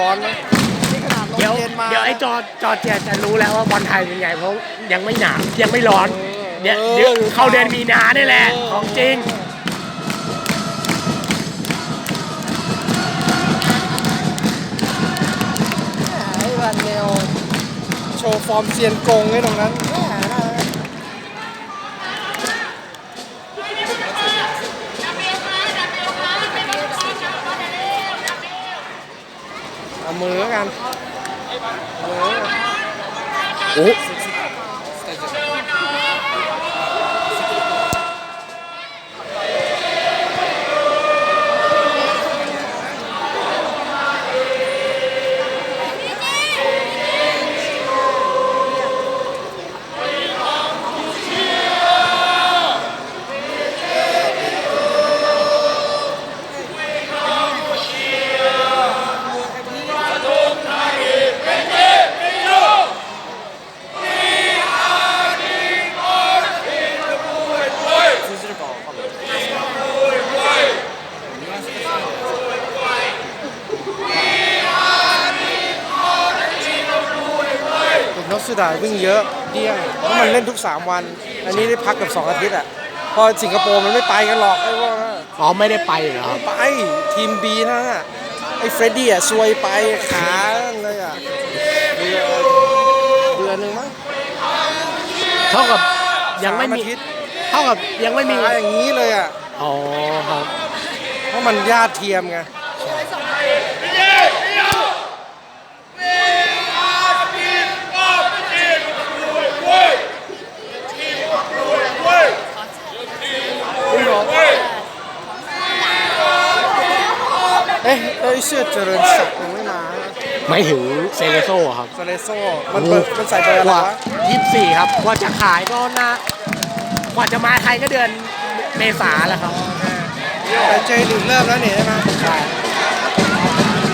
ร้อนนะนี่ขนาดลมเดี๋ยวเย็นมา เดี๋ยวไอ้จอจอจะจะรู้แล้วว่าบอลไทยเป็นไงเพราะยังไม่หนาวยังไม่ร้อนเดี๋ยวเดี๋ยวเข้าเดือนมีนานี่แหละของจริงไอ้วันเนวโชว์ฟอร์มเซียนกงไว้ตรงนั้นแหม่น่ารัก เอามือกันเอามือโอ้ สุดาวิ่งเยอะเดี้ยงเพราะมันเล่นทุก 3 วัน อันนี้ได้พักกับ 2 อาทิตย์อะ พอสิงคโปร์มันไม่ไปกันหรอกไอ้พวกนั้นอะอ๋อไม่ได้ไปเหรอครับไปทีมบีนั่นน่ะไอ้เฟรดดี้อะซวยไปขาเลยอะเดือนเดือนหนึ่งมั้งเท่ากับยังไม่สามีอาทิตย์เท่ากับยังไม่มีขาอย่างนี้เลยอะ อ๋อครับ เพราะมันญาติเทียมไง คุณหมอ เอ๊ะเอ้ยเสื้อเจริญศักดิ์ยังไม่มาไม่ถึงเซเลโซ่ครับซาเลโซมันเบอร์มันใส่เบอร์อะไรวะยี่สิบสี่ครับกว่าจะขายก็น่ากว่าจะมาไทยก็เดือนเมษาแล้วครับ แต่เจลิงเริ่มแล้วเนี่ยใช่ไหม ใช่